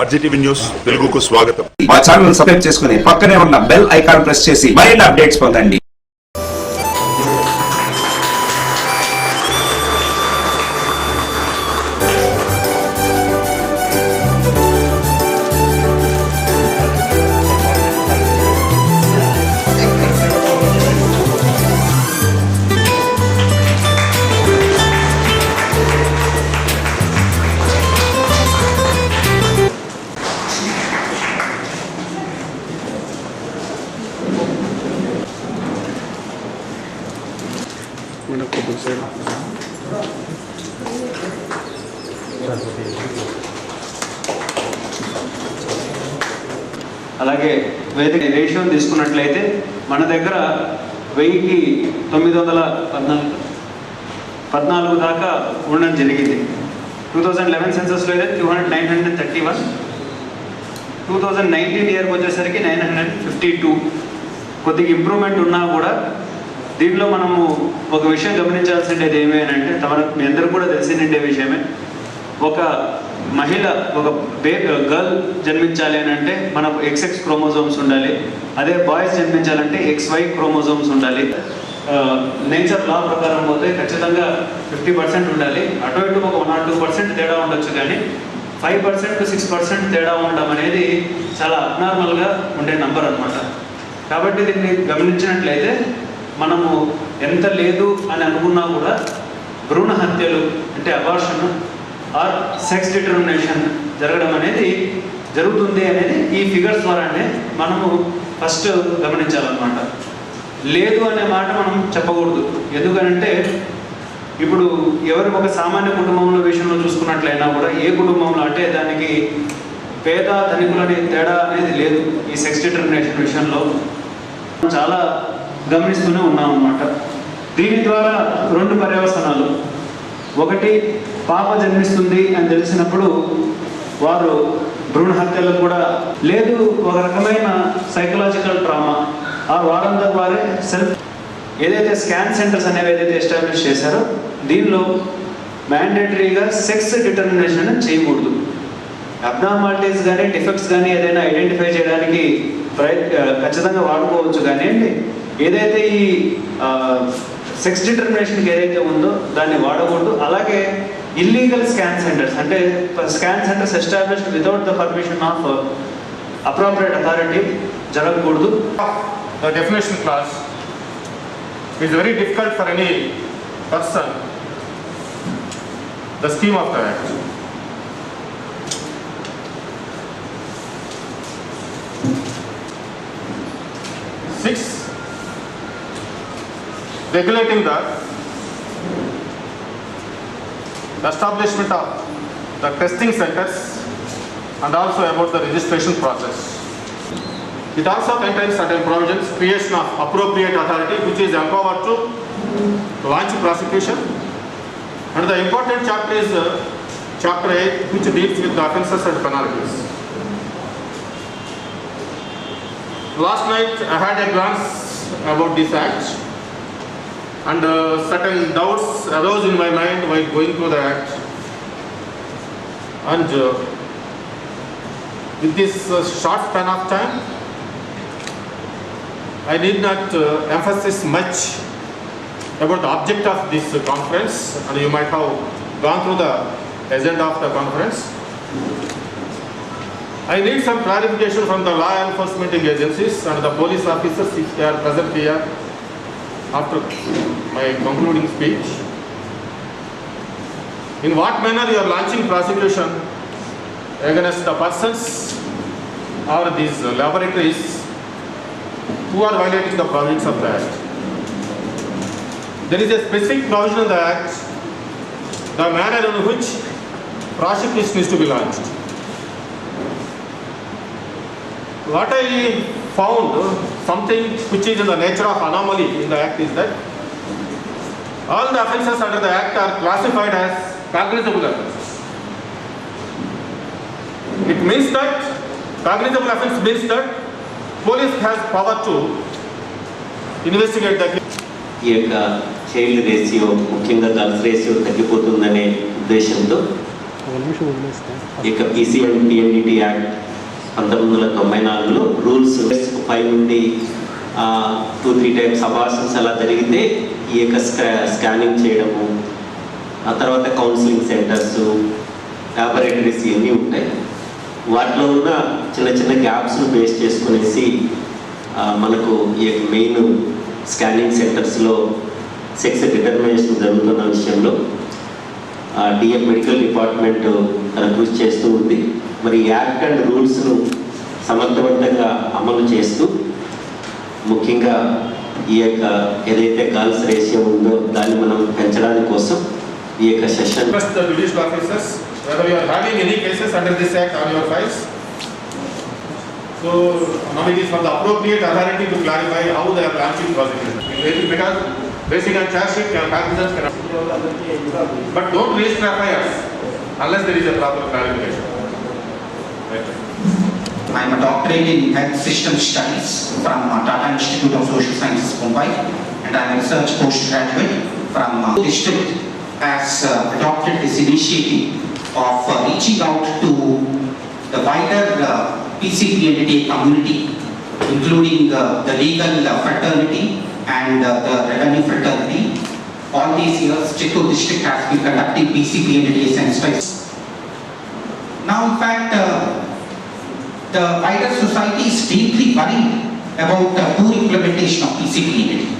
RGTV news తెలుగుకు స్వాగతం. మా ఛానల్ సబ్స్క్రైబ్ చేసుకుని పక్కనే ఉన్న బెల్ ఐకాన్ ప్రెస్ చేసి మరిన్ని అప్డేట్స్ పొందండి. అలాగే వేదిక రేషియో తీసుకున్నట్లయితే మన దగ్గర వెయ్యికి తొమ్మిది వందల పద్నాలుగు పద్నాలుగు దాకా ఉండడం జరిగింది. టూ థౌజండ్ లెవెన్ సెన్సెస్లో అయితే two hundred nine hundred thirty one. Two thousand nineteen ఇయర్కి వచ్చేసరికి నైన్ హండ్రెడ్ ఫిఫ్టీ టూ. కొద్దిగా ఇంప్రూవ్మెంట్ ఉన్నా కూడా దీంట్లో మనము ఒక విషయం గమనించాల్సిండేది ఏమి అని అంటే తమ మీ అందరూ కూడా తెలిసిండే విషయమే. ఒక మహిళ ఒక బే గర్ల్ జన్మించాలి అని అంటే మనకు ఎక్స్ఎక్స్ క్రోమోజోమ్స్ ఉండాలి. అదే బాయ్స్ జన్మించాలంటే ఎక్స్ వై క్రోమోజోమ్స్ ఉండాలి. నేచర్ లా ప్రకారం పోతే ఖచ్చితంగా ఫిఫ్టీ పర్సెంట్ ఉండాలి. అటు ఇటు ఒక వన్ ఆర్ టూ పర్సెంట్ తేడా ఉండొచ్చు కానీ five percent to six percent తేడా ఉండడం అనేది చాలా అబ్నార్మల్గా ఉండే నంబర్ అన్నమాట. కాబట్టి దీన్ని గమనించినట్లయితే మనము ఎంత లేదు అని అనుకున్నా కూడా భ్రూణ హత్యలు అంటే అబార్షన్ ఆర్ సెక్స్ డిటర్మినేషన్ జరగడం అనేది జరుగుతుంది అనేది ఈ ఫిగర్స్ ద్వారానే మనము ఫస్ట్ గమనించాలన్నమాట. లేదు అనే మాట మనం చెప్పకూడదు. ఎందుకనంటే ఇప్పుడు ఎవరు ఒక సామాన్య కుటుంబంలో విషయంలో చూసుకున్నట్లయినా కూడా ఏ కుటుంబంలో అంటే దానికి పేద ధనికులని తేడా అనేది లేదు ఈ సెక్స్ డిటర్మినేషన్ విషయంలో. చాలా గమనిస్తూనే ఉన్నాం అన్నమాట. దీని ద్వారా రెండు పర్యవసనాలు. ఒకటి పాప జన్మిస్తుంది అని తెలిసినప్పుడు వారు భ్రూణ హత్యలకు కూడా లేదు ఒక రకమైన సైకలాజికల్ ట్రామా ఆ వారంతా వారే సెల్ఫ్ ఏదైతే స్కాన్ సెంటర్స్ అనేవి ఏదైతే ఎస్టాబ్లిష్ చేశారో దీనిలో మ్యాండేటరీగా సెక్స్ డిటర్మినేషన్ చేయకూడదు. అబ్నార్మాలిటీస్ కానీ డిఫెక్ట్స్ కానీ ఏదైనా ఐడెంటిఫై చేయడానికి ప్రయత్ ఖచ్చితంగా వాడుకోవచ్చు కానివ్వండి. ఏదైతే ఈ సెక్స్ డిటర్మినేషన్కి ఏదైతే ఉందో దాన్ని వాడకూడదు. అలాగే ఇల్లీగల్ స్కాన్ సెంటర్స్ అంటే scan centres established without the permission of appropriate authority జరగకూడదు. Definition clause clause is very difficult for any person, the scheme of the act. Six, regulating the establishment of the testing centers and also about the registration process. It also contains certain provisions, creation of appropriate authority which is empowered to launch prosecution. And the important chapter is uh, chapter 8 which deals with the offences and penalties. Last night I had a glance about this act and uh, certain doubts arose in my mind while going through the act. And uh, with this uh, short span of time, I need not uh, emphasize much about the object of this conference and you might have gone through the agenda of the conference. I need some clarification from the law enforcement agencies and the police officers if they are present here after my concluding speech. In what manner you are launching prosecution against the persons or these laboratories who are violating the provisions of the Act. There is a specific provision in the Act, the manner in which prosecution is to be launched. What I found, uh, something which is in the nature of anomaly in the Act is that all the offences under the Act are classified as cognizable offences. It means that cognizable offence means that police has power to investigate the case. ఈ యొక్క child ratio ముఖ్యంగా girls ratio తగ్గిపోతుందనే ఉద్దేశంతో ఇక P C N P N D T act పంతొమ్మిది వందల తొంభై నాలుగులో రూల్స్ ఫైవ్ నుండి టూ త్రీ టైమ్స్ అబార్షన్స్ అలా జరిగితే ఈ యొక్క స్కా స్కానింగ్ చేయడము ఆ తర్వాత కౌన్సిలింగ్ సెంటర్స్ ల్యాబొరేటరీస్ ఇవన్నీ ఉంటాయి. వాటిలో ఉన్న చిన్న చిన్న గ్యాప్స్ను బేస్ చేసుకునేసి మనకు ఈ యొక్క మెయిన్ స్కానింగ్ సెంటర్స్లో సెక్స్ డిటర్మినేషన్ జరుగుతున్న విషయంలో డిఎం మెడికల్ డిపార్ట్మెంట్ తన కృషి చేస్తూ ఉంది. మరి యాక్ట్ అండ్ రూల్స్ను సమర్థవంతంగా అమలు చేస్తూ ముఖ్యంగా ఈ యొక్క ఏదైతే గర్ల్స్ రేషియో ఉందో దాన్ని మనం పెంచడానికి కోసం ఈ యొక్క session Request the whether you are having any cases under this act on your files. So now it is for the appropriate authority to clarify how they are launching prosecution. Because basic and charge sheet can cognizance can. But don't raise FIRs unless there is a proper clarification. I am a doctorate in health system studies from uh, Tata Institute of Social Sciences, Mumbai, and I am a research postgraduate from uh, district has uh, adopted this initiative of uh, reaching out to the wider uh, PCPNDA community, including uh, the legal uh, fraternity and uh, the revenue fraternity. All these years, Chittoor district has been conducting PCPNDA sensitivities. Now, in fact, the wider society is deeply worried about the poor implementation of PCPNDT.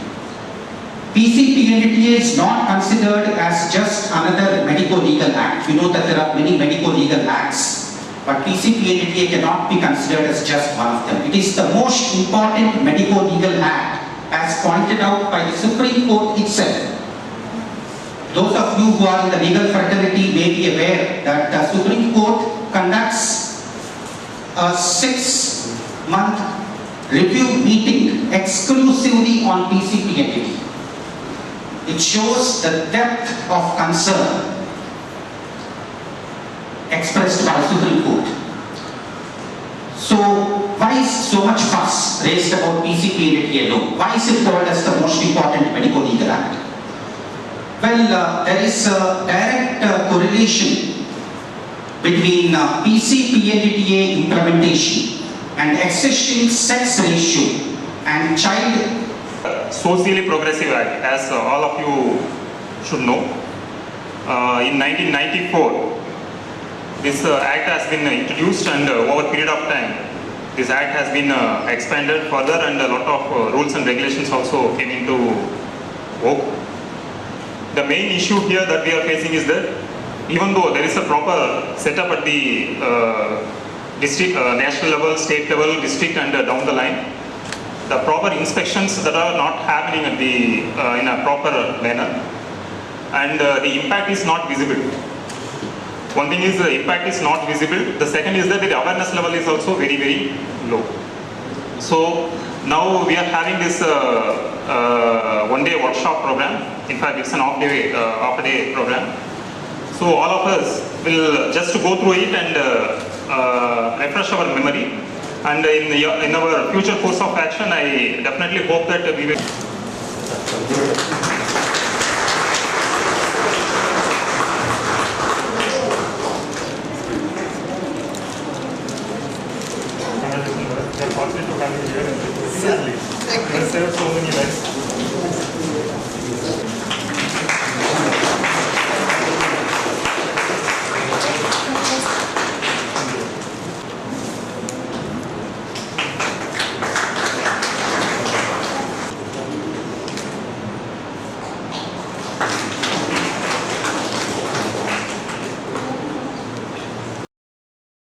PCPNDT is not considered as just another medico-legal act. You know that there are many medico-legal acts, but PCPNDT cannot be considered as just one of them. It is the most important medico-legal act as pointed out by the Supreme Court itself. Those of you who are in the legal fraternity may be aware that the Supreme Court conducts a six-month review meeting exclusively on PCPNDT. It shows the depth of concern expressed by Supreme Court. So why is so much fuss raised about PCPNDT alone? Why is it called as the most important medical legal act? Well, uh, there is a direct uh, correlation between uh, PCPNDTA implementation and existing sex ratio and child socially progressive act, as uh, all of you should know. Uh, in 1994, this uh, act has been introduced and uh, over a period of time, this act has been uh, expanded further and a lot of uh, rules and regulations also came into vogue. The main issue here that we are facing is that even though there is a proper setup at the uh, district, uh, national level, state level, district and uh, down the line, the proper inspections that are not happening at the, uh, in a proper manner and uh, the impact is not visible. One thing is the impact is not visible. The second is that the awareness level is also very, very low. So now we are having this uh, one day workshop program. In fact, it's an off day, off day program. So all of us will just go through it and uh, uh, refresh our memory. And in, in our future course of action, I definitely hope that we will.